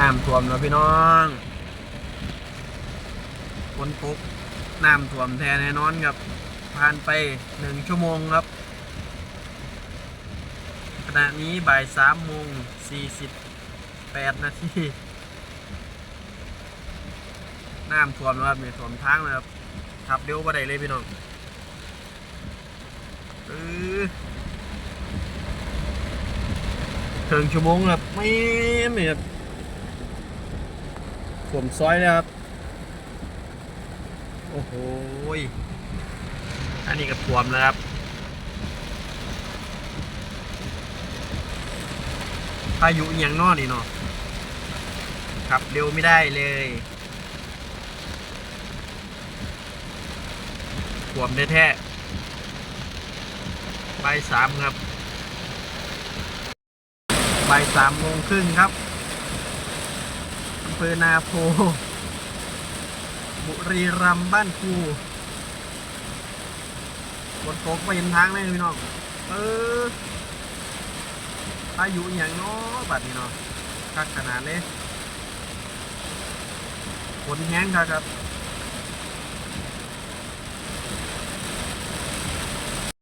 น้ำท่วมแล้วพี่น้องฝนตกน้ำท่วมแท้แน่นอนครับ ผ่านไปหนึ่งชั่วโมงครับ ขณะนี้บ่ายสามโมงสี่สิบแปดนาทีน้ำท่วมแล้วครับเนี่ยท่วมทางเลยครับขับเร็วบ่ได้เลยพี่น้องเออถึงชั่วโมงครับไม่เนี่ย ครับท่วมซอยเลยครับ โอ้โหอันนี้ก็ท่วมแล้วครับพายุอหย่างนอนี่เนาะขับเร็วไม่ได้เลยขวมแท้ๆบ่ายสามครับบ่ายสามโมงครึ่งครับ ภอนาโพ บุรีรัมย์บ้านครูบนโตกไปเห็นทางเลยพี่น้อง เออพายุอย่างเนาะบัดนี้เนาะคักขนาดเลยฝนแห้งครับครับ